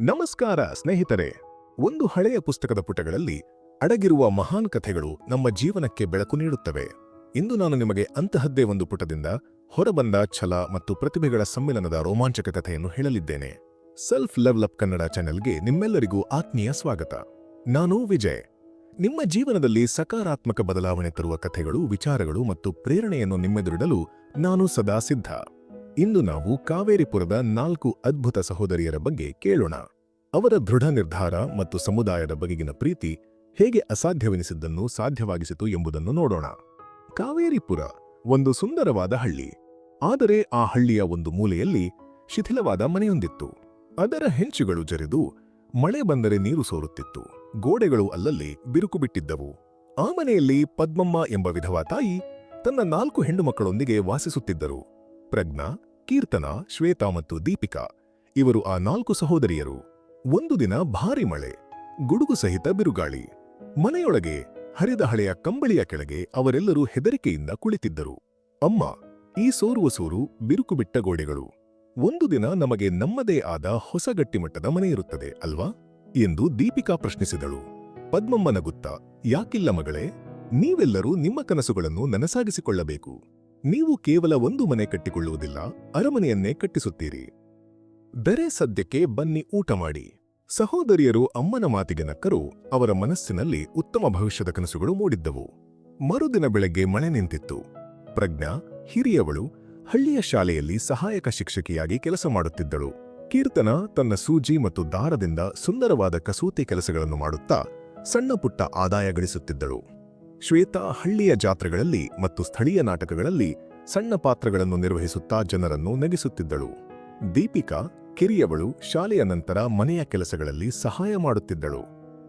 ನಮಸ್ಕಾರ, ಸ್ನೇಹಿತರೆ. ಒಂದು ಹಳೆಯ ಪುಸ್ತಕದ ಪುಟಗಳಲ್ಲಿ ಅಡಗಿರುವ ಮಹಾನ್ ಕಥೆಗಳು ನಮ್ಮ ಜೀವನಕ್ಕೆ ಬೆಳಕು ನೀಡುತ್ತವೆ. ಇಂದು ನಾನು ನಿಮಗೆ ಅಂತಹದ್ದೇ ಒಂದು ಪುಟದಿಂದ ಹೊರಬಂದ ಛಲ ಮತ್ತು ಪ್ರತಿಭೆಗಳ ಸಮ್ಮಿಲನದ ರೋಮಾಂಚಕ ಕಥೆಯನ್ನು ಹೇಳಲಿದ್ದೇನೆ. ಸೆಲ್ಫ್ ಲೆವ್ಲಪ್ ಕನ್ನಡ ಚಾನೆಲ್ಗೆ ನಿಮ್ಮೆಲ್ಲರಿಗೂ ಆತ್ಮೀಯ ಸ್ವಾಗತ. ನಾನು ವಿಜಯ್. ನಿಮ್ಮ ಜೀವನದಲ್ಲಿ ಸಕಾರಾತ್ಮಕ ಬದಲಾವಣೆ ತರುವ ಕಥೆಗಳು, ವಿಚಾರಗಳು ಮತ್ತು ಪ್ರೇರಣೆಯನ್ನು ನಿಮ್ಮೆದುರಿಡಲು ನಾನು ಸದಾ ಸಿದ್ಧ. ಇಂದು ನಾವು ಕಾವೇರಿಪುರದ ನಾಲ್ಕು ಅದ್ಭುತ ಸಹೋದರಿಯರ ಬಗ್ಗೆ ಕೇಳೋಣ. ಅವರ ದೃಢ ನಿರ್ಧಾರ ಮತ್ತು ಸಮುದಾಯದ ಬಗೆಗಿನ ಪ್ರೀತಿ ಹೇಗೆ ಅಸಾಧ್ಯವೆನಿಸಿದ್ದನ್ನು ಸಾಧ್ಯವಾಗಿಸಿತು ಎಂಬುದನ್ನು ನೋಡೋಣ. ಕಾವೇರಿಪುರ ಒಂದು ಸುಂದರವಾದ ಹಳ್ಳಿ. ಆದರೆ ಆ ಹಳ್ಳಿಯ ಒಂದು ಮೂಲೆಯಲ್ಲಿ ಶಿಥಿಲವಾದ ಮನೆಯೊಂದಿತ್ತು. ಅದರ ಹೆಂಚುಗಳು ಜರಿದು ಮಳೆ ಬಂದರೆ ನೀರು ಸೋರುತ್ತಿತ್ತು. ಗೋಡೆಗಳು ಅಲ್ಲಲ್ಲಿ ಬಿರುಕು ಬಿಟ್ಟಿದ್ದವು. ಆ ಮನೆಯಲ್ಲಿ ಪದ್ಮಮ್ಮ ಎಂಬ ವಿಧವಾ ತಾಯಿ ತನ್ನ ನಾಲ್ಕು ಹೆಣ್ಣು ಮಕ್ಕಳೊಂದಿಗೆ ವಾಸಿಸುತ್ತಿದ್ದರು. ಪ್ರಜ್ಞಾ ಕೀರ್ತನ, ಶ್ವೇತಾ ಮತ್ತು ದೀಪಿಕಾ, ಇವರು ಆ ನಾಲ್ಕು ಸಹೋದರಿಯರು. ಒಂದು ದಿನ ಭಾರಿ ಮಳೆ, ಗುಡುಗು ಸಹಿತ ಬಿರುಗಾಳಿ. ಮನೆಯೊಳಗೆ ಹರಿದ ಹಳೆಯ ಕಂಬಳಿಯ ಕೆಳಗೆ ಅವರೆಲ್ಲರೂ ಹೆದರಿಕೆಯಿಂದ ಕುಳಿತಿದ್ದರು. ಅಮ್ಮ, ಈ ಸೋರುವ ಸೋರು ಬಿರುಕು ಬಿಟ್ಟ ಗೋಡೆಗಳು. ಒಂದು ದಿನ ನಮಗೆ ನಮ್ಮದೇ ಆದ ಹೊಸ ಗಟ್ಟಿಮಟ್ಟದ ಮನೆ ಇರುತ್ತದೆ, ಅಲ್ವಾ? ಎಂದು ದೀಪಿಕಾ ಪ್ರಶ್ನಿಸಿದಳು. ಪದ್ಮಮ್ಮನ ಗುತ್ತ ಯಾಕಿಲ್ಲ ಮಗಳೇ, ನೀವೆಲ್ಲರೂ ನಿಮ್ಮ ಕನಸುಗಳನ್ನು ನನಸಾಗಿಸಿಕೊಳ್ಳಬೇಕು. ನೀವು ಕೇವಲ ಒಂದು ಮನೆ ಕಟ್ಟಿಕೊಳ್ಳುವುದಿಲ್ಲ, ಅರಮನೆಯನ್ನೇ ಕಟ್ಟಿಸುತ್ತೀರಿ. ಬೆರೆ ಸದ್ಯಕ್ಕೆ ಬನ್ನಿ ಊಟ ಮಾಡಿ. ಸಹೋದರಿಯರು ಅಮ್ಮನ ಮಾತಿಗೆ ನಕ್ಕರು, ಅವರ ಮನಸ್ಸಿನಲ್ಲಿ ಉತ್ತಮ ಭವಿಷ್ಯದ ಕನಸುಗಳು ಮೂಡಿದ್ದವು. ಮರುದಿನ ಬೆಳಗ್ಗೆ ಮಳೆ ನಿಂತಿತ್ತು. ಪ್ರಜ್ಞಾ, ಹಿರಿಯವಳು, ಹಳ್ಳಿಯ ಶಾಲೆಯಲ್ಲಿ ಸಹಾಯಕ ಶಿಕ್ಷಕಿಯಾಗಿ ಕೆಲಸ ಮಾಡುತ್ತಿದ್ದಳು. ಕೀರ್ತನ ತನ್ನ ಸೂಜಿ ಮತ್ತು ದಾರದಿಂದ ಸುಂದರವಾದ ಕಸೂತಿ ಕೆಲಸಗಳನ್ನು ಮಾಡುತ್ತಾ ಸಣ್ಣಪುಟ್ಟ ಆದಾಯ ಗಳಿಸುತ್ತಿದ್ದಳು. ಶ್ವೇತಾ ಹಳ್ಳಿಯ ಜಾತ್ರೆಗಳಲ್ಲಿ ಮತ್ತು ಸ್ಥಳೀಯ ನಾಟಕಗಳಲ್ಲಿ ಸಣ್ಣ ಪಾತ್ರಗಳನ್ನು ನಿರ್ವಹಿಸುತ್ತಾ ಜನರನ್ನು ನಗಿಸುತ್ತಿದ್ದಳು. ದೀಪಿಕಾ, ಕಿರಿಯವಳು ಶಾಲೆಯ ನಂತರ ಮನೆಯ ಕೆಲಸಗಳಲ್ಲಿ ಸಹಾಯ ಮಾಡುತ್ತಿದ್ದಳು.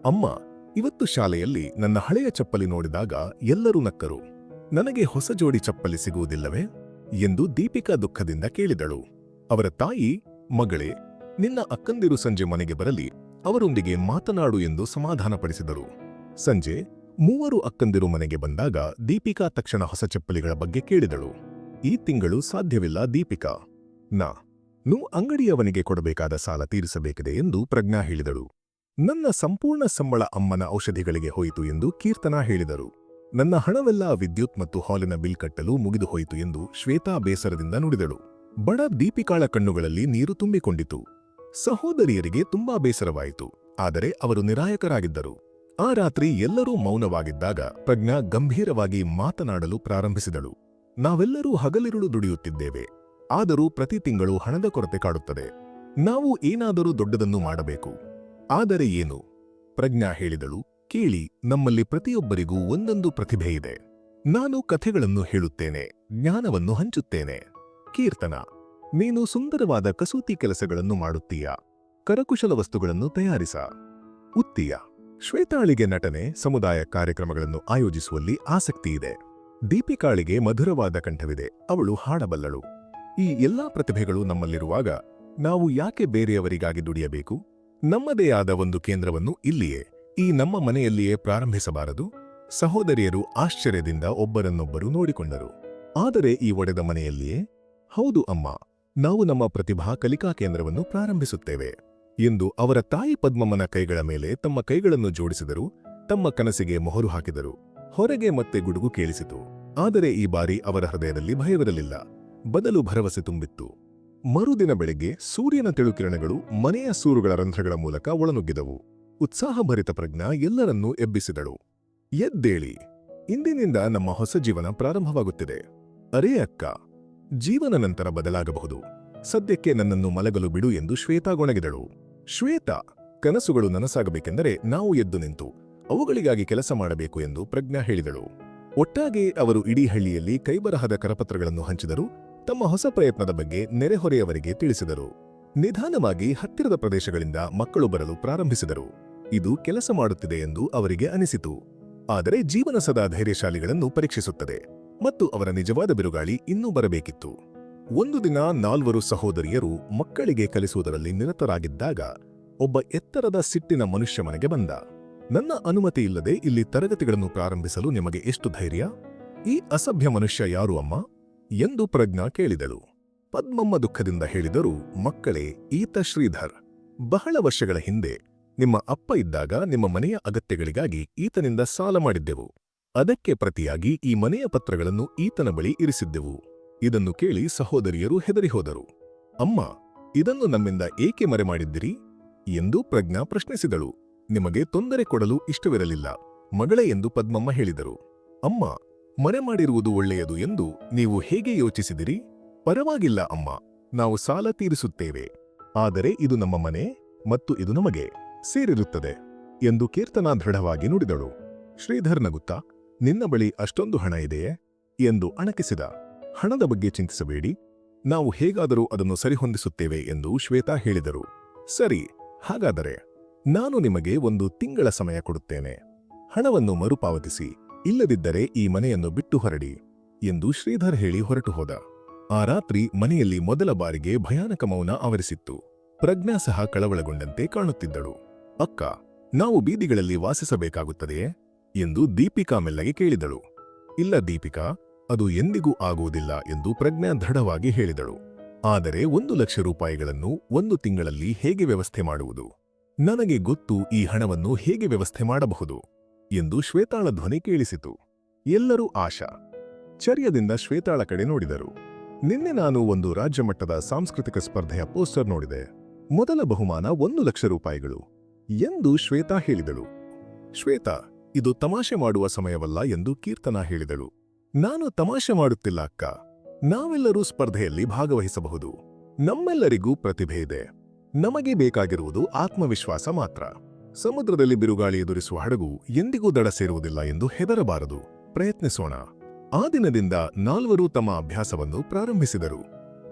ಅಮ್ಮ, ಇವತ್ತು ಶಾಲೆಯಲ್ಲಿ ನನ್ನ ಹಳೆಯ ಚಪ್ಪಲಿ ನೋಡಿದಾಗ ಎಲ್ಲರೂ ನಕ್ಕರು. ನನಗೆ ಹೊಸ ಜೋಡಿ ಚಪ್ಪಲಿ ಸಿಗುವುದಿಲ್ಲವೇ? ಎಂದು ದೀಪಿಕಾ ದುಃಖದಿಂದ ಕೇಳಿದಳು. ಅವರ ತಾಯಿ, ಮಗಳೇ, ನಿನ್ನ ಅಕ್ಕಂದಿರು ಸಂಜೆ ಮನೆಗೆ ಬರಲಿ, ಅವರೊಂದಿಗೆ ಮಾತನಾಡು ಎಂದು ಸಮಾಧಾನಪಡಿಸಿದರು. ಸಂಜೆ ಮೂವರು ಅಕ್ಕಂದಿರು ಮನೆಗೆ ಬಂದಾಗ ದೀಪಿಕಾ ತಕ್ಷಣ ಹೊಸ ಚಪ್ಪಲಿಗಳ ಬಗ್ಗೆ ಕೇಳಿದಳು. ಈ ತಿಂಗಳು ಸಾಧ್ಯವಿಲ್ಲ ದೀಪಿಕಾ. ನಾ, ನೂ ಅಂಗಡಿಯವನಿಗೆ ಕೊಡಬೇಕಾದ ಸಾಲ ತೀರಿಸಬೇಕಿದೆ ಎಂದು ಪ್ರಜ್ಞಾ ಹೇಳಿದಳು. ನನ್ನ ಸಂಪೂರ್ಣ ಸಂಬಳ ಅಮ್ಮನ ಔಷಧಿಗಳಿಗೆ ಹೋಯಿತು ಎಂದು ಕೀರ್ತನಾ ಹೇಳಿದರು. ನನ್ನ ಹಣವೆಲ್ಲ ವಿದ್ಯುತ್ ಮತ್ತು ಹಾಲಿನ ಬಿಲ್ ಕಟ್ಟಲು ಮುಗಿದು ಹೋಯಿತು ಎಂದು ಶ್ವೇತಾ ಬೇಸರದಿಂದ ನುಡಿದಳು. ಬಡ ದೀಪಿಕಾಳ ಕಣ್ಣುಗಳಲ್ಲಿ ನೀರು ತುಂಬಿಕೊಂಡಿತು. ಸಹೋದರಿಯರಿಗೆ ತುಂಬಾ ಬೇಸರವಾಯಿತು. ಆದರೆ ಅವರು ನಿರಾಯಕರಾಗಿದ್ದರು. ಆ ರಾತ್ರಿ ಎಲ್ಲರೂ ಮೌನವಾಗಿದ್ದಾಗ ಪ್ರಜ್ಞಾ ಗಂಭೀರವಾಗಿ ಮಾತನಾಡಲು ಪ್ರಾರಂಭಿಸಿದಳು. ನಾವೆಲ್ಲರೂ ಹಗಲಿರುಳು ದುಡಿಯುತ್ತಿದ್ದೇವೆ. ಆದರೂ ಪ್ರತಿ ತಿಂಗಳು ಹಣದ ಕೊರತೆ ಕಾಡುತ್ತದೆ. ನಾವು ಏನಾದರೂ ದೊಡ್ಡದನ್ನು ಮಾಡಬೇಕು. ಆದರೆ ಏನು? ಪ್ರಜ್ಞಾ ಹೇಳಿದಳು, ಕೇಳಿ, ನಮ್ಮಲ್ಲಿ ಪ್ರತಿಯೊಬ್ಬರಿಗೂ ಒಂದೊಂದು ಪ್ರತಿಭೆ ಇದೆ. ನಾನು ಕಥೆಗಳನ್ನು ಹೇಳುತ್ತೇನೆ, ಜ್ಞಾನವನ್ನು ಹಂಚುತ್ತೇನೆ. ಕೀರ್ತನ, ನೀನು ಸುಂದರವಾದ ಕಸೂತಿ ಕೆಲಸಗಳನ್ನು ಮಾಡುತ್ತೀಯ? ಕರಕುಶಲ ವಸ್ತುಗಳನ್ನು ತಯಾರಿಸ? ಉತ್ತೀಯ? ಶ್ವೇತಾಳಿಗೆ ನಟನೆ, ಸಮುದಾಯ ಕಾರ್ಯಕ್ರಮಗಳನ್ನು ಆಯೋಜಿಸುವಲ್ಲಿ ಆಸಕ್ತಿ ಇದೆ. ದೀಪಿಕಾಳಿಗೆ ಮಧುರವಾದ ಕಂಠವಿದೆ, ಅವಳು ಹಾಡಬಲ್ಲಳು. ಈ ಎಲ್ಲಾ ಪ್ರತಿಭೆಗಳು ನಮ್ಮಲ್ಲಿರುವಾಗ ನಾವು ಯಾಕೆ ಬೇರೆಯವರಿಗಾಗಿ ದುಡಿಯಬೇಕು? ನಮ್ಮದೇ ಆದ ಒಂದು ಕೇಂದ್ರವನ್ನು ಇಲ್ಲಿಯೇ, ಈ ನಮ್ಮ ಮನೆಯಲ್ಲಿಯೇ ಪ್ರಾರಂಭಿಸಬಾರದು? ಸಹೋದರಿಯರು ಆಶ್ಚರ್ಯದಿಂದ ಒಬ್ಬರನ್ನೊಬ್ಬರು ನೋಡಿಕೊಂಡರು. ಆದರೆ ಈ ಒಡೆದ ಮನೆಯಲ್ಲಿಯೇ? ಹೌದು ಅಮ್ಮ, ನಾವು ನಮ್ಮ ಪ್ರತಿಭಾ ಕಲಿಕಾ ಕೇಂದ್ರವನ್ನು ಪ್ರಾರಂಭಿಸುತ್ತೇವೆ. ಎಂದು ಅವರ ತಾಯಿ ಪದ್ಮಮ್ಮನ ಕೈಗಳ ಮೇಲೆ ತಮ್ಮ ಕೈಗಳನ್ನು ಜೋಡಿಸಿದರು, ತಮ್ಮ ಕನಸಿಗೆ ಮೊಹರು ಹಾಕಿದರು, ಹೊರಗೆ ಮತ್ತೆ ಗುಡುಗು ಕೇಳಿಸಿತು. ಆದರೆ ಈ ಬಾರಿ ಅವರ ಹೃದಯದಲ್ಲಿ ಭಯವಿರಲಿಲ್ಲ, ಬದಲು ಭರವಸೆ ತುಂಬಿತ್ತು. ಮರುದಿನ ಬೆಳಗ್ಗೆ ಸೂರ್ಯನ ತಿಳುಕಿರಣಗಳು ಮನೆಯ ಸೂರುಗಳ ರಂಧ್ರಗಳ ಮೂಲಕ ಒಳನುಗ್ಗಿದವು. ಉತ್ಸಾಹಭರಿತ ಪ್ರಜ್ಞಾ ಎಲ್ಲರನ್ನೂ ಎಬ್ಬಿಸಿದಳು. ಎದ್ದೇಳಿ, ಇಂದಿನಿಂದ ನಮ್ಮ ಹೊಸ ಜೀವನ ಪ್ರಾರಂಭವಾಗುತ್ತಿದೆ. ಅರೇ ಅಕ್ಕ, ಜೀವನ ನಂತರ ಬದಲಾಗಬಹುದು. ಸದ್ಯಕ್ಕೆ ನನ್ನನ್ನು ಮಲಗಲು ಬಿಡು ಎಂದು ಶ್ವೇತಾ ಗೊಣಗಿದಳು. ಶ್ವೇತಾ, ಕನಸುಗಳು ನನಸಾಗಬೇಕೆಂದರೆ ನಾವು ಎದ್ದು ನಿಂತು, ಅವುಗಳಿಗಾಗಿ ಕೆಲಸ ಮಾಡಬೇಕು ಎಂದು ಪ್ರಜ್ಞಾ ಹೇಳಿದಳು. ಒಟ್ಟಾಗಿ ಅವರು ಇಡೀ ಹಳ್ಳಿಯಲ್ಲಿ ಕೈಬರಹದ ಕರಪತ್ರಗಳನ್ನು ಹಂಚಿದರು, ತಮ್ಮ ಹೊಸ ಪ್ರಯತ್ನದ ಬಗ್ಗೆ ನೆರೆಹೊರೆಯವರಿಗೆ ತಿಳಿಸಿದರು. ನಿಧಾನವಾಗಿ ಹತ್ತಿರದ ಪ್ರದೇಶಗಳಿಂದ ಮಕ್ಕಳು ಬರಲು ಪ್ರಾರಂಭಿಸಿದರು. ಇದು ಕೆಲಸ ಮಾಡುತ್ತಿದೆ ಎಂದು ಅವರಿಗೆ ಅನಿಸಿತು. ಆದರೆ ಜೀವನ ಸದಾ ಧೈರ್ಯಶಾಲಿಗಳನ್ನು ಪರೀಕ್ಷಿಸುತ್ತದೆ ಮತ್ತು ಅವರ ನಿಜವಾದ ಬಿರುಗಾಳಿ ಇನ್ನೂ ಬರಬೇಕಿತ್ತು. ಒಂದು ದಿನ ನಾಲ್ವರು ಸಹೋದರಿಯರು ಮಕ್ಕಳಿಗೆ ಕಲಿಸುವುದರಲ್ಲಿ ನಿರತರಾಗಿದ್ದಾಗ ಒಬ್ಬ ಎತ್ತರದ ಸಿಟ್ಟಿನ ಮನುಷ್ಯ ಮನೆಗೆ ಬಂದ. ನನ್ನ ಅನುಮತಿ ಇಲ್ಲದೆ ಇಲ್ಲಿ ತರಗತಿಗಳನ್ನು ಪ್ರಾರಂಭಿಸಲು ನಿಮಗೆ ಎಷ್ಟು ಧೈರ್ಯ? ಈ ಅಸಭ್ಯ ಮನುಷ್ಯ ಯಾರು ಅಮ್ಮ? ಎಂದು ಪ್ರಜ್ಞಾ ಕೇಳಿದಳು. ಪದ್ಮಮ್ಮ ದುಃಖದಿಂದ ಹೇಳಿದರು, ಮಕ್ಕಳೇ, ಈತ ಶ್ರೀಧರ್. ಬಹಳ ವರ್ಷಗಳ ಹಿಂದೆ, ನಿಮ್ಮ ಅಪ್ಪ ಇದ್ದಾಗ ನಿಮ್ಮ ಮನೆಯ ಅಗತ್ಯಗಳಿಗಾಗಿ ಈತನಿಂದ ಸಾಲ ಮಾಡಿದ್ದೆವು. ಅದಕ್ಕೆ ಪ್ರತಿಯಾಗಿ ಈ ಮನೆಯ ಪತ್ರಗಳನ್ನು ಈತನ ಬಳಿ ಇರಿಸಿದ್ದೆವು. ಇದನ್ನು ಕೇಳಿ ಸಹೋದರಿಯರು ಹೆದರಿಹೋದರು. ಅಮ್ಮ, ಇದನ್ನು ನಮ್ಮಿಂದ ಏಕೆ ಮರೆ ಮಾಡಿದ್ದಿರಿ ಎಂದು ಪ್ರಜ್ಞಾ ಪ್ರಶ್ನಿಸಿದಳು. ನಿಮಗೆ ತೊಂದರೆ ಕೊಡಲು ಇಷ್ಟವಿರಲಿಲ್ಲ, ಮಗಳೇ ಎಂದು ಪದ್ಮಮ್ಮ ಹೇಳಿದರು. ಅಮ್ಮ, ಮನೆ ಮಾಡಿರುವುದು ಒಳ್ಳೆಯದು ಎಂದು ನೀವು ಹೇಗೆ ಯೋಚಿಸಿದಿರಿ? ಪರವಾಗಿಲ್ಲ ಅಮ್ಮ, ನಾವು ಸಾಲ ತೀರಿಸುತ್ತೇವೆ. ಆದರೆ ಇದು ನಮ್ಮ ಮನೆ ಮತ್ತು ಇದು ನಮಗೆ ಸೇರಿರುತ್ತದೆ ಎಂದು ಕೀರ್ತನಾ ದೃಢವಾಗಿ ನುಡಿದಳು. ಶ್ರೀಧರ್ ನಗುತ್ತಾ, ನಿನ್ನ ಬಳಿ ಅಷ್ಟೊಂದು ಹಣ ಇದೆಯೇ? ಎಂದು ಅಣಕಿಸಿದ. ಹಣದ ಬಗ್ಗೆ ಚಿಂತಿಸಬೇಡಿ, ನಾವು ಹೇಗಾದರೂ ಅದನ್ನು ಸರಿಹೊಂದಿಸುತ್ತೇವೆ ಎಂದು ಶ್ವೇತಾ ಹೇಳಿದರು. ಸರಿ ಹಾಗಾದರೆ ನಾನು ನಿಮಗೆ ಒಂದು ತಿಂಗಳ ಸಮಯ ಕೊಡುತ್ತೇನೆ. ಹಣವನ್ನು ಮರುಪಾವತಿಸಿ, ಇಲ್ಲದಿದ್ದರೆ ಈ ಮನೆಯನ್ನು ಬಿಟ್ಟು ಹೊರಡಿ ಎಂದು ಶ್ರೀಧರ್ ಹೇಳಿ ಹೊರಟು ಹೋದ. ಆ ರಾತ್ರಿ ಮನೆಯಲ್ಲಿ ಮೊದಲ ಬಾರಿಗೆ ಭಯಾನಕ ಮೌನ ಆವರಿಸಿತ್ತು. ಪ್ರಜ್ಞಾ ಸಹ ಕಳವಳಗೊಂಡಂತೆ ಕಾಣುತ್ತಿದ್ದಳು. ಅಕ್ಕ, ನಾವು ಬೀದಿಗಳಲ್ಲಿ ವಾಸಿಸಬೇಕಾಗುತ್ತದೆಯೇ? ಎಂದು ದೀಪಿಕಾ ಮೆಲ್ಲಗೆ ಕೇಳಿದಳು. ಇಲ್ಲ ದೀಪಿಕಾ, ಅದು ಎಂದಿಗೂ ಆಗುವುದಿಲ್ಲ ಎಂದು ಪ್ರಜ್ಞಾ ದೃಢವಾಗಿ ಹೇಳಿದಳು. ಆದರೆ ಒಂದು ಲಕ್ಷ ರೂಪಾಯಿಗಳನ್ನು ಒಂದು ತಿಂಗಳಲ್ಲಿ ಹೇಗೆ ವ್ಯವಸ್ಥೆ ಮಾಡುವುದು? ನನಗೆ ಗೊತ್ತು ಈ ಹಣವನ್ನು ಹೇಗೆ ವ್ಯವಸ್ಥೆ ಮಾಡಬಹುದು? ಎಂದು ಶ್ವೇತಾಳ ಧ್ವನಿ ಕೇಳಿಸಿತು. ಎಲ್ಲರೂ ಆಶಾ. ಚರ್ಯದಿಂದ ಶ್ವೇತಾಳ ಕಡೆ ನೋಡಿದರು. ನಿನ್ನೆ ನಾನು ಒಂದು ರಾಜ್ಯಮಟ್ಟದ ಸಾಂಸ್ಕೃತಿಕ ಸ್ಪರ್ಧೆಯ ಪೋಸ್ಟರ್ ನೋಡಿದೆ. ಮೊದಲ ಬಹುಮಾನ ಒಂದು ಲಕ್ಷ ರೂಪಾಯಿಗಳು ಎಂದು ಶ್ವೇತಾ ಹೇಳಿದಳು. ಶ್ವೇತಾ, ಇದು ತಮಾಷೆ ಮಾಡುವ ಸಮಯವಲ್ಲ ಎಂದು ಕೀರ್ತನಾ ಹೇಳಿದಳು. ನಾನು ತಮಾಷೆ ಮಾಡುತ್ತಿಲ್ಲ ಅಕ್ಕ. ನಾವೆಲ್ಲರೂ ಸ್ಪರ್ಧೆಯಲ್ಲಿ ಭಾಗವಹಿಸಬಹುದು. ನಮ್ಮೆಲ್ಲರಿಗೂ ಪ್ರತಿಭೆ ಇದೆ. ನಮಗೆ ಬೇಕಾಗಿರುವುದು ಆತ್ಮವಿಶ್ವಾಸ ಮಾತ್ರ. ಸಮುದ್ರದಲ್ಲಿ ಬಿರುಗಾಳಿ ಎದುರಿಸುವ ಹಡಗು ಎಂದಿಗೂ ದಡ ಸೇರುವುದಿಲ್ಲ ಎಂದು ಹೆದರಬಾರದು. ಪ್ರಯತ್ನಿಸೋಣ. ಆ ದಿನದಿಂದ ನಾಲ್ವರು ತಮ್ಮ ಅಭ್ಯಾಸವನ್ನು ಪ್ರಾರಂಭಿಸಿದರು.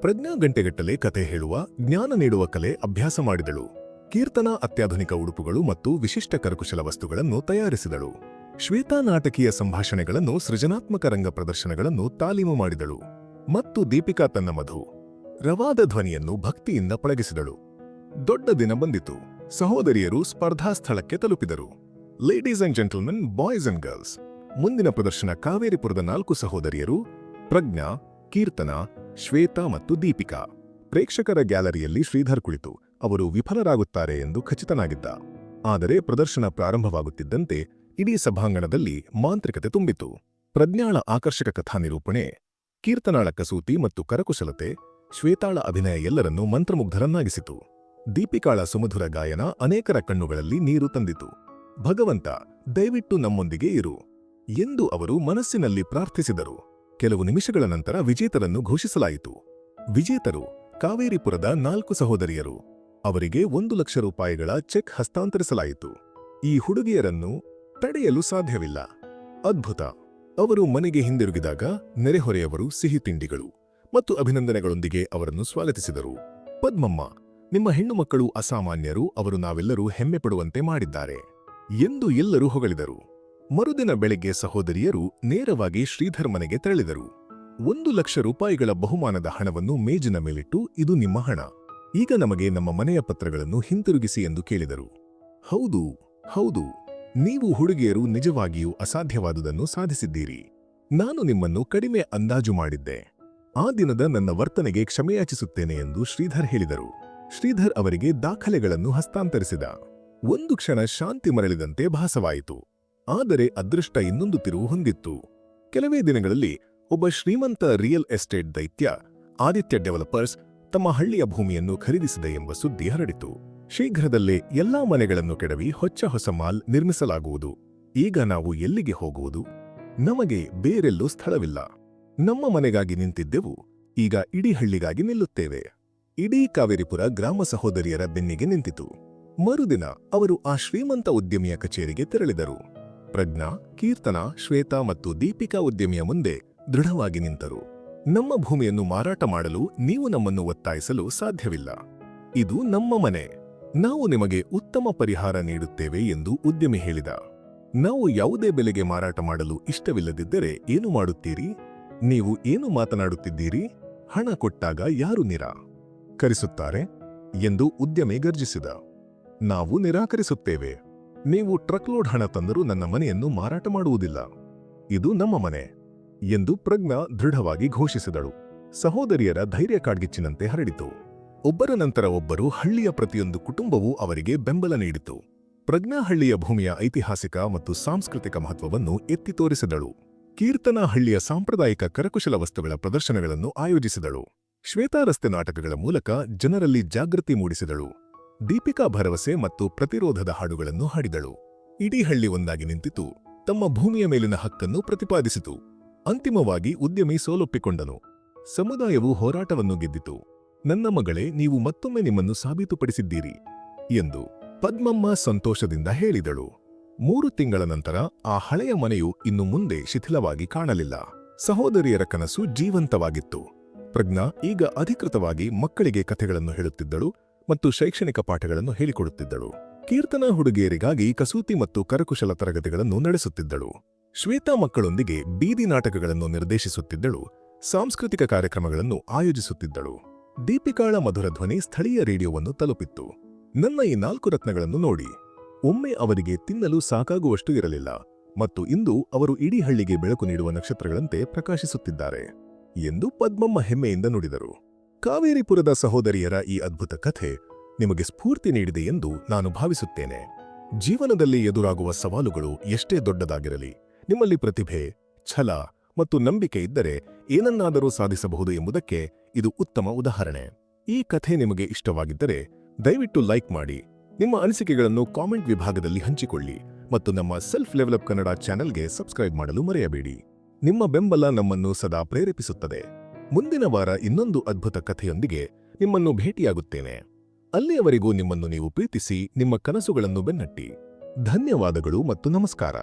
ಪ್ರಜ್ಞಾ ಗಂಟೆಗಟ್ಟಲೆ ಕಥೆ ಹೇಳುವ, ಜ್ಞಾನ ನೀಡುವ ಕಲೆ ಅಭ್ಯಾಸ ಮಾಡಿದಳು. ಕೀರ್ತನಾ ಅತ್ಯಾಧುನಿಕ ಉಡುಪುಗಳು ಮತ್ತು ವಿಶಿಷ್ಟ ಕರಕುಶಲ ವಸ್ತುಗಳನ್ನು ತಯಾರಿಸಿದಳು. ಶ್ವೇತಾ ನಾಟಕೀಯ ಸಂಭಾಷಣೆಗಳನ್ನು ಸೃಜನಾತ್ಮಕ ರಂಗ ಪ್ರದರ್ಶನಗಳನ್ನು ತಾಲೀಮು ಮಾಡಿದಳು. ಮತ್ತು ದೀಪಿಕಾ ತನ್ನ ಮಧು, ರವಾದ ಧ್ವನಿಯನ್ನು ಭಕ್ತಿಯಿಂದ ಪಳಗಿಸಿದಳು. ದೊಡ್ಡ ದಿನ ಬಂದಿತು. ಸಹೋದರಿಯರು ಸ್ಪರ್ಧಾ ಸ್ಥಳಕ್ಕೆ ತಲುಪಿದರು. Ladies and gentlemen boys and girls ಮುಂದಿನ ಪ್ರದರ್ಶನ ಕಾವೇರಿಪುರದ ನಾಲ್ಕು ಸಹೋದರಿಯರು, ಪ್ರಜ್ಞಾ, ಕೀರ್ತನಾ, ಶ್ವೇತಾ ಮತ್ತು ದೀಪಿಕಾ. ಪ್ರೇಕ್ಷಕರ ಗ್ಯಾಲರಿಯಲ್ಲಿ ಶ್ರೀಧರ್ ಕುಳಿತು, ಅವರು ವಿಫಲರಾಗುತ್ತಾರೆ ಎಂದು ಖಚಿತನಾಗಿದ್ದ. ಆದರೆ ಪ್ರದರ್ಶನ ಪ್ರಾರಂಭವಾಗುತ್ತಿದ್ದಂತೆ, ಇಡೀ ಸಭಾಂಗಣದಲ್ಲಿ ಮಾಂತ್ರಿಕತೆ ತುಂಬಿತು. ಪ್ರಜ್ಞಾಳ ಆಕರ್ಷಕ ಕಥಾ ನಿರೂಪಣೆ ಕೀರ್ತನಾಳ ಕಸೂತಿ ಮತ್ತು ಕರಕುಶಲತೆ, ಶ್ವೇತಾಳ ಅಭಿನಯ ಎಲ್ಲರನ್ನೂ ಮಂತ್ರಮುಗ್ಧರನ್ನಾಗಿಸಿತು. ದೀಪಿಕಾಳ ಸುಮಧುರ ಗಾಯನ ಅನೇಕರ ಕಣ್ಣುಗಳಲ್ಲಿ ನೀರು ತಂದಿತು. ಭಗವಂತ, ದಯವಿಟ್ಟು ನಮ್ಮೊಂದಿಗೆ ಇರು ಎಂದು ಅವರು ಮನಸ್ಸಿನಲ್ಲಿ ಪ್ರಾರ್ಥಿಸಿದರು. ಕೆಲವು ನಿಮಿಷಗಳ ನಂತರ ವಿಜೇತರನ್ನು ಘೋಷಿಸಲಾಯಿತು. ವಿಜೇತರು ಕಾವೇರಿಪುರದ ನಾಲ್ಕು ಸಹೋದರಿಯರು. ಅವರಿಗೆ ಒಂದು ಲಕ್ಷ ರೂಪಾಯಿಗಳ ಚೆಕ್ ಹಸ್ತಾಂತರಿಸಲಾಯಿತು. ಈ ಹುಡುಗಿಯರನ್ನು ತಡೆಯಲು ಸಾಧ್ಯವಿಲ್ಲ. ಅದ್ಭುತ! ಅವರು ಮನೆಗೆ ಹಿಂದಿರುಗಿದಾಗ ನೆರೆಹೊರೆಯವರು ಸಿಹಿ ತಿಂಡಿಗಳು ಮತ್ತು ಅಭಿನಂದನೆಗಳೊಂದಿಗೆ ಅವರನ್ನು ಸ್ವಾಗತಿಸಿದರು. ಪದ್ಮಮ್ಮ, ನಿಮ್ಮ ಹೆಣ್ಣು ಮಕ್ಕಳು ಅಸಾಮಾನ್ಯರು, ಅವರು ನಾವೆಲ್ಲರೂ ಹೆಮ್ಮೆ ಪಡುವಂತೆ ಮಾಡಿದ್ದಾರೆ ಎಂದು ಎಲ್ಲರೂ ಹೊಗಳಿದರು. ಮರುದಿನ ಬೆಳಗ್ಗೆ ಸಹೋದರಿಯರು ನೇರವಾಗಿ ಶ್ರೀಧರ್ ಮನೆಗೆ ತೆರಳಿದರು. ಒಂದು ಲಕ್ಷ ರೂಪಾಯಿಗಳ ಬಹುಮಾನದ ಹಣವನ್ನು ಮೇಜಿನ ಮೇಲಿಟ್ಟು, ಇದು ನಿಮ್ಮ ಹಣ. ಈಗ ನಮಗೆ ನಮ್ಮ ಮನೆಯ ಪತ್ರಗಳನ್ನು ಹಿಂತಿರುಗಿಸಿ ಎಂದು ಕೇಳಿದರು. ಹೌದು ಹೌದು ನೀವು ಹುಡುಗಿಯರು ನಿಜವಾಗಿಯೂ ಅಸಾಧ್ಯವಾದುದನ್ನು ಸಾಧಿಸಿದ್ದೀರಿ. ನಾನು ನಿಮ್ಮನ್ನು ಕಡಿಮೆ ಅಂದಾಜು ಮಾಡಿದ್ದೆ. ಆ ದಿನದ ನನ್ನ ವರ್ತನೆಗೆ ಕ್ಷಮೆಯಾಚಿಸುತ್ತೇನೆ ಎಂದು ಶ್ರೀಧರ್ ಹೇಳಿದರು. ಶ್ರೀಧರ್ ಅವರಿಗೆ ದಾಖಲೆಗಳನ್ನು ಹಸ್ತಾಂತರಿಸಿದ. ಒಂದು ಕ್ಷಣ ಶಾಂತಿ ಮರಳಿದಂತೆ ಭಾಸವಾಯಿತು. ಆದರೆ ಅದೃಷ್ಟ ಇನ್ನೊಂದು ತಿರುವು ಹೊಂದಿತ್ತು. ಕೆಲವೇ ದಿನಗಳಲ್ಲಿ ಒಬ್ಬ ಶ್ರೀಮಂತ ರಿಯಲ್ ಎಸ್ಟೇಟ್ ದೈತ್ಯ, ಆದಿತ್ಯ ಡೆವಲಪರ್ಸ್ ತಮ್ಮ ಹಳ್ಳಿಯ ಭೂಮಿಯನ್ನು ಖರೀದಿಸಿದೆ ಎಂಬ ಸುದ್ದಿ ಹರಡಿತು. ಶೀಘ್ರದಲ್ಲೇ ಎಲ್ಲಾ ಮನೆಗಳನ್ನು ಕೆಡವಿ ಹೊಚ್ಚ ಹೊಸ ಮಾಲ್ ನಿರ್ಮಿಸಲಾಗುವುದು. ಈಗ ನಾವು ಎಲ್ಲಿಗೆ ಹೋಗುವುದು? ನಮಗೆ ಬೇರೆಲ್ಲೂ ಸ್ಥಳವಿಲ್ಲ. ನಮ್ಮ ಮನೆಗಾಗಿ ನಿಂತಿದ್ದೆವು. ಈಗ ಇಡೀ ಹಳ್ಳಿಗಾಗಿ ನಿಲ್ಲುತ್ತೇವೆ. ಇಡೀ ಕಾವೇರಿಪುರ ಗ್ರಾಮ ಸಹೋದರಿಯರ ಬೆನ್ನಿಗೆ ನಿಂತಿತು. ಮರುದಿನ ಅವರು ಆ ಶ್ರೀಮಂತ ಉದ್ಯಮಿಯ ಕಚೇರಿಗೆ ತೆರಳಿದರು. ಪ್ರಜ್ಞಾ, ಕೀರ್ತನಾ, ಶ್ವೇತಾ ಮತ್ತು ದೀಪಿಕಾ ಉದ್ಯಮಿಯ ಮುಂದೆ ದೃಢವಾಗಿ ನಿಂತರು. ನಮ್ಮ ಭೂಮಿಯನ್ನು ಮಾರಾಟ ಮಾಡಲು ನೀವು ನಮ್ಮನ್ನು ಒತ್ತಾಯಿಸಲು ಸಾಧ್ಯವಿಲ್ಲ. ಇದು ನಮ್ಮ ಮನೆ. ನಾವು ನಿಮಗೆ ಉತ್ತಮ ಪರಿಹಾರ ನೀಡುತ್ತೇವೆ ಎಂದು ಉದ್ಯಮಿ ಹೇಳಿದ. ನಾವು ಯಾವುದೇ ಬೆಲೆಗೆ ಮಾರಾಟ ಮಾಡಲು ಇಷ್ಟವಿಲ್ಲದಿದ್ದರೆ ಏನು ಮಾಡುತ್ತೀರಿ? ನೀವು ಏನು ಮಾತನಾಡುತ್ತಿದ್ದೀರಿ? ಹಣ ಕೊಟ್ಟಾಗ ಯಾರು ನಿರಾಕರಿಸುತ್ತಾರೆ ಎಂದು ಉದ್ಯಮಿ ಗರ್ಜಿಸಿದ. ನಾವು ನಿರಾಕರಿಸುತ್ತೇವೆ. ನೀವು ಟ್ರಕ್ಲೋಡ್ ಹಣ ತಂದರೂ ನನ್ನ ಮನೆಯನ್ನು ಮಾರಾಟ ಮಾಡುವುದಿಲ್ಲ. ಇದು ನಮ್ಮ ಮನೆ ಎಂದು ಪ್ರಜ್ಞಾ ದೃಢವಾಗಿ ಘೋಷಿಸಿದಳು. ಸಹೋದರಿಯರ ಧೈರ್ಯ ಕಾಡ್ಗಿಚ್ಚಿನಂತೆ ಹರಡಿತು. ಒಬ್ಬರ ನಂತರ ಒಬ್ಬರು ಹಳ್ಳಿಯ ಪ್ರತಿಯೊಂದು ಕುಟುಂಬವೂ ಅವರಿಗೆ ಬೆಂಬಲ ನೀಡಿತು. ಪ್ರಜ್ಞಾಹಳ್ಳಿಯ ಭೂಮಿಯ ಐತಿಹಾಸಿಕ ಮತ್ತು ಸಾಂಸ್ಕೃತಿಕ ಮಹತ್ವವನ್ನು ಎತ್ತಿ ತೋರಿಸಿದಳು. ಕೀರ್ತನಾ ಹಳ್ಳಿಯ ಸಾಂಪ್ರದಾಯಿಕ ಕರಕುಶಲ ವಸ್ತುಗಳ ಪ್ರದರ್ಶನಗಳನ್ನು ಆಯೋಜಿಸಿದಳು. ಶ್ವೇತಾರಸ್ತೆ ನಾಟಕಗಳ ಮೂಲಕ ಜನರಲ್ಲಿ ಜಾಗೃತಿ ಮೂಡಿಸಿದಳು. ದೀಪಿಕಾ ಭರವಸೆ ಮತ್ತು ಪ್ರತಿರೋಧದ ಹಾಡುಗಳನ್ನು ಹಾಡಿದಳು. ಇಡೀ ಹಳ್ಳಿ ಒಂದಾಗಿ ನಿಂತಿತು. ತಮ್ಮ ಭೂಮಿಯ ಮೇಲಿನ ಹಕ್ಕನ್ನು ಪ್ರತಿಪಾದಿಸಿತು. ಅಂತಿಮವಾಗಿ ಉದ್ಯಮಿ ಸೋಲೊಪ್ಪಿಕೊಂಡನು. ಸಮುದಾಯವು ಹೋರಾಟವನ್ನು ಗೆದ್ದಿತು. ನನ್ನ ಮಗಳೇ, ನೀವು ಮತ್ತೊಮ್ಮೆ ನಿಮ್ಮನ್ನು ಸಾಬೀತುಪಡಿಸಿದ್ದೀರಿ ಎಂದು ಪದ್ಮಮ್ಮ ಸಂತೋಷದಿಂದ ಹೇಳಿದಳು. ಮೂರು ತಿಂಗಳ ನಂತರ ಆ ಹಳೆಯ ಮನೆಯು ಇನ್ನು ಮುಂದೆ ಶಿಥಿಲವಾಗಿ ಕಾಣಲಿಲ್ಲ. ಸಹೋದರಿಯರ ಕನಸು ಜೀವಂತವಾಗಿತ್ತು. ಪ್ರಜ್ಞಾ ಈಗ ಅಧಿಕೃತವಾಗಿ ಮಕ್ಕಳಿಗೆ ಕಥೆಗಳನ್ನು ಹೇಳುತ್ತಿದ್ದಳು ಮತ್ತು ಶೈಕ್ಷಣಿಕ ಪಾಠಗಳನ್ನು ಹೇಳಿಕೊಡುತ್ತಿದ್ದಳು. ಕೀರ್ತನಾ ಹುಡುಗಿಯರಿಗಾಗಿ ಕಸೂತಿ ಮತ್ತು ಕರಕುಶಲ ತರಗತಿಗಳನ್ನು ನಡೆಸುತ್ತಿದ್ದಳು. ಶ್ವೇತಾ ಮಕ್ಕಳೊಂದಿಗೆ ಬೀದಿ ನಾಟಕಗಳನ್ನು ನಿರ್ದೇಶಿಸುತ್ತಿದ್ದಳು. ಸಾಂಸ್ಕೃತಿಕ ಕಾರ್ಯಕ್ರಮಗಳನ್ನು ಆಯೋಜಿಸುತ್ತಿದ್ದಳು. ದೀಪಿಕಾಳ ಮಧುರ ಧ್ವನಿ ಸ್ಥಳೀಯ ರೇಡಿಯೋವನ್ನು ತಲುಪಿತ್ತು. ನನ್ನ ಈ ನಾಲ್ಕು ರತ್ನಗಳನ್ನು ನೋಡಿ. ಒಮ್ಮೆ ಅವರಿಗೆ ತಿನ್ನಲು ಸಾಕಾಗುವಷ್ಟು ಇರಲಿಲ್ಲ ಮತ್ತು ಇಂದು ಅವರು ಇಡೀ ಹಳ್ಳಿಗೆ ಬೆಳಕು ನೀಡುವ ನಕ್ಷತ್ರಗಳಂತೆ ಪ್ರಕಾಶಿಸುತ್ತಿದ್ದಾರೆ ಎಂದು ಪದ್ಮಮ್ಮ ಹೆಮ್ಮೆಯಿಂದ ನುಡಿದರು. ಕಾವೇರಿಪುರದ ಸಹೋದರಿಯರ ಈ ಅದ್ಭುತ ಕಥೆ ನಿಮಗೆ ಸ್ಫೂರ್ತಿ ನೀಡಿದೆ ಎಂದು ನಾನು ಭಾವಿಸುತ್ತೇನೆ. ಜೀವನದಲ್ಲಿ ಎದುರಾಗುವ ಸವಾಲುಗಳು ಎಷ್ಟೇ ದೊಡ್ಡದಾಗಿರಲಿ, ನಿಮ್ಮಲ್ಲಿ ಪ್ರತಿಭೆ, ಛಲ ಮತ್ತು ನಂಬಿಕೆ ಇದ್ದರೆ ಏನನ್ನಾದರೂ ಸಾಧಿಸಬಹುದು ಎಂಬುದಕ್ಕೆ ಇದು ಉತ್ತಮ ಉದಾಹರಣೆ. ಈ ಕಥೆ ನಿಮಗೆ ಇಷ್ಟವಾಗಿದ್ದರೆ ದಯವಿಟ್ಟು ಲೈಕ್ ಮಾಡಿ. ನಿಮ್ಮ ಅನಿಸಿಕೆಗಳನ್ನು ಕಾಮೆಂಟ್ ವಿಭಾಗದಲ್ಲಿ ಹಂಚಿಕೊಳ್ಳಿ ಮತ್ತು ನಮ್ಮ ಸೆಲ್ಫ್ ಲೆವೆಲಪ್ ಕನ್ನಡ ಚಾನೆಲ್ಗೆ ಸಬ್ಸ್ಕ್ರೈಬ್ ಮಾಡಲು ಮರೆಯಬೇಡಿ. ನಿಮ್ಮ ಬೆಂಬಲ ನಮ್ಮನ್ನು ಸದಾ ಪ್ರೇರೇಪಿಸುತ್ತದೆ. ಮುಂದಿನ ವಾರ ಇನ್ನೊಂದು ಅದ್ಭುತ ಕಥೆಯೊಂದಿಗೆ ನಿಮ್ಮನ್ನು ಭೇಟಿಯಾಗುತ್ತೇನೆ. ಅಲ್ಲಿಯವರೆಗೂ ನಿಮ್ಮನ್ನು ನೀವು ಪ್ರೀತಿಸಿ ನಿಮ್ಮ ಕನಸುಗಳನ್ನು ಬೆನ್ನಟ್ಟಿ. ಧನ್ಯವಾದಗಳು ಮತ್ತು ನಮಸ್ಕಾರ.